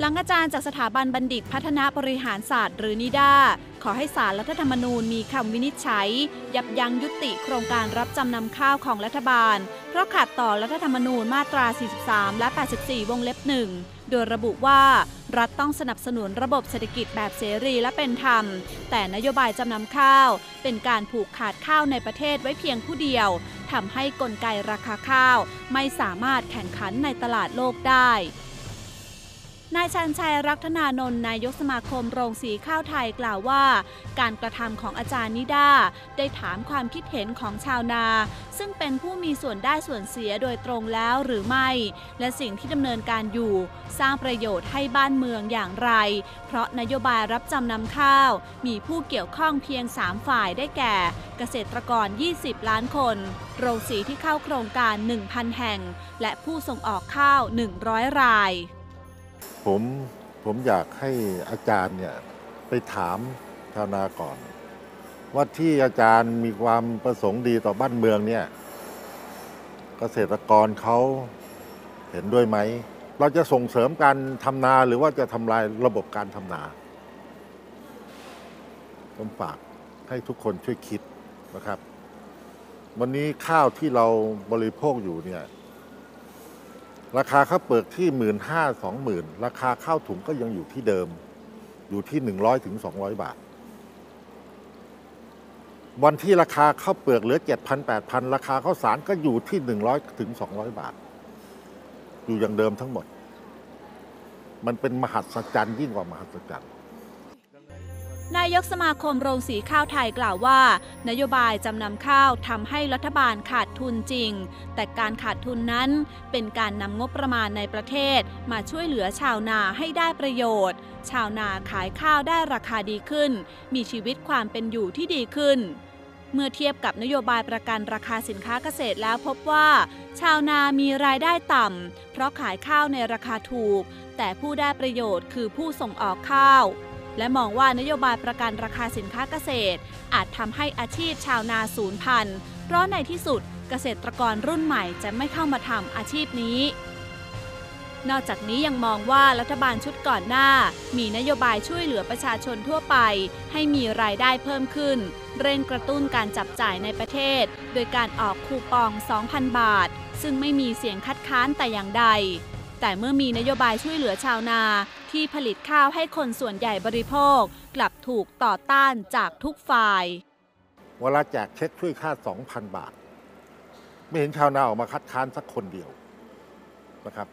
หลังอาจารย์จากสถาบันบัณฑิตพัฒนาบริหารศาสตร์ หรือนิดาขอให้สารรัฐธรรมนูญมีคำวินิจฉัย ยับยั้งยุติโครงการรับจำนำข้าวของรัฐบาล เพราะขัดต่อรัฐธรรมนูญมาตรา 43 และ 84 วงเล็บหนึ่งโดยระบุว่ารัฐต้องสนับสนุนระบบเศรษฐกิจแบบเสรีและเป็นธรรม แต่นโยบายจำนำข้าว เป็นการผูกขาดข้าวในประเทศไว้เพียงผู้เดียวทำให้กลไกราคาข้าว ไม่สามารถแข่งขันในตลาดโลกได้ นายชันชัยรักธนานนท์นายกสมาคมโรงสีข้าวไทยกล่าวว่า การกระทำของอาจารย์นิดาได้ถามความคิดเห็นของชาวนา ซึ่งเป็นผู้มีส่วนได้ส่วนเสียโดยตรงแล้วหรือไม่ และสิ่งที่ดำเนินการอยู่ สร้างประโยชน์ให้บ้านเมืองอย่างไร เพราะนโยบายรับจำนำข้าว มีผู้เกี่ยวข้องเพียง 3 ฝ่ายได้แก่ เกษตรกร 20 ล้านคน โรงสีที่เข้าโครงการ 1,000 แห่ง และผู้ส่งออกข้าว 100 ราย ผมผมอยากให้อาจารย์เนี่ยไปถามชาวนาก่อน ว่าที่อาจารย์มีความประสงค์ดีต่อบ้านเมืองเนี่ย เกษตรกรเขาเห็นด้วยไหม เราจะส่งเสริมการทำนาหรือว่าจะทำลายระบบการทำนาผมฝากให้ทุกคนช่วยคิดนะครับ วันนี้ข้าวที่เราบริโภคอยู่เนี่ย ราคาข้าวเปลือกที่หมื่นห้าสองหมื่นราคาข้าวถุงก็ยังอยู่ที่เดิม อยู่ที่หนึ่งร้อยถึงสองร้อยบาท วันที่ราคาข้าวเปลือกเหลือเจ็ดพันแปดพันราคาข้าวสารก็อยู่ที่หนึ่งร้อยถึงสองร้อยบาท อยู่อย่างเดิมทั้งหมด มันเป็นมหัศจรรย์ยิ่งกว่ามหัศจรรย์ นายกสมาคมโรงสีข้าวไทยกล่าวว่า นโยบายจำนำข้าวทำให้รัฐบาลขาดทุนจริง แต่การขาดทุนนั้นเป็นการนำงบประมาณในประเทศ มาช่วยเหลือชาวนาให้ได้ประโยชน์ ชาวนาขายข้าวได้ราคาดีขึ้น มีชีวิตความเป็นอยู่ที่ดีขึ้น เมื่อเทียบกับนโยบายประกันราคาสินค้าเกษตรแล้วพบว่า ชาวนามีรายได้ต่ำเพราะขายข้าวในราคาถูก แต่ผู้ได้ประโยชน์คือผู้ส่งออกข้าว และมองว่านโยบายประกันราคาสินค้าเกษตร อาจทำให้อาชีพชาวนาสูญพันธุ์เพราะในที่สุดเกษตรกรรุ่นใหม่จะไม่เข้ามาทำอาชีพนี้ นอกจากนี้ยังมองว่ารัฐบาลชุดก่อนหน้า มีนโยบายช่วยเหลือประชาชนทั่วไป ให้มีรายได้เพิ่มขึ้น เร่งกระตุ้นการจับจ่ายในประเทศ โดยการออกคูปอง 2,000 บาท ซึ่งไม่มีเสียงคัดค้านแต่อย่างใด แต่เมื่อมีนโยบายช่วยเหลือชาวนาที่ผลิตข้าวให้คนส่วนใหญ่บริโภค กลับถูกต่อต้านจากทุกฝ่าย เวลาแจกเช็คช่วยค่า 2,000 บาท ไม่เห็นชาวนาออกมาคัดค้านสักคนเดียวนะครับ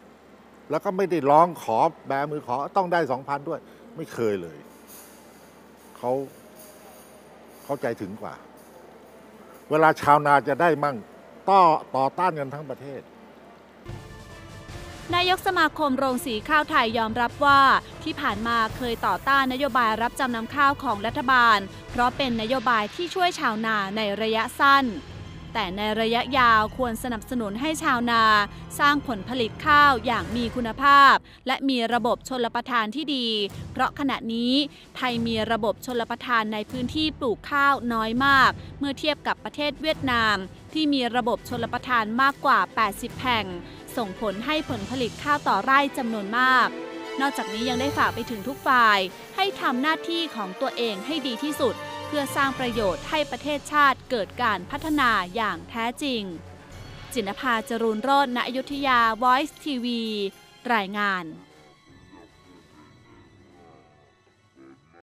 แล้วก็ไม่ได้ร้องขอแบมือขอต้องได้ 2,000 ด้วย ไม่เคยเลยเขาเขาใจถึงกว่า เวลาชาวนาจะได้มั่งต่อต่อต้านกันทั้งประเทศ นายกสมาคมโรงสีข้าวไทยยอมรับว่า ที่ผ่านมาเคยต่อต้านนโยบายรับจำนำข้าวของรัฐบาล เพราะเป็นนโยบายที่ช่วยชาวนาในระยะสั้น แต่ในระยะยาวควรสนับสนุนให้ชาวนา สร้างผลผลิตข้าวอย่างมีคุณภาพ และมีระบบชลประทานที่ดี เพราะขณะนี้ไทยมีระบบชลประทานในพื้นที่ปลูกข้าวน้อยมาก เมื่อเทียบกับประเทศเวียดนาม ที่มีระบบชลประทานมากกว่า 80 แห่ง ส่งผลให้ผลผลิตข้าวต่อไร่จำนวนมาก นอกจากนี้ยังได้ฝากไปถึงทุกฝ่าย ให้ทำหน้าที่ของตัวเองให้ดีที่สุด เพื่อสร้างประโยชน์ให้ประเทศชาติเกิดการพัฒนาอย่างแท้จริง จินภาจรูนโรจน์ณอยุธยา Voice TV รายงาน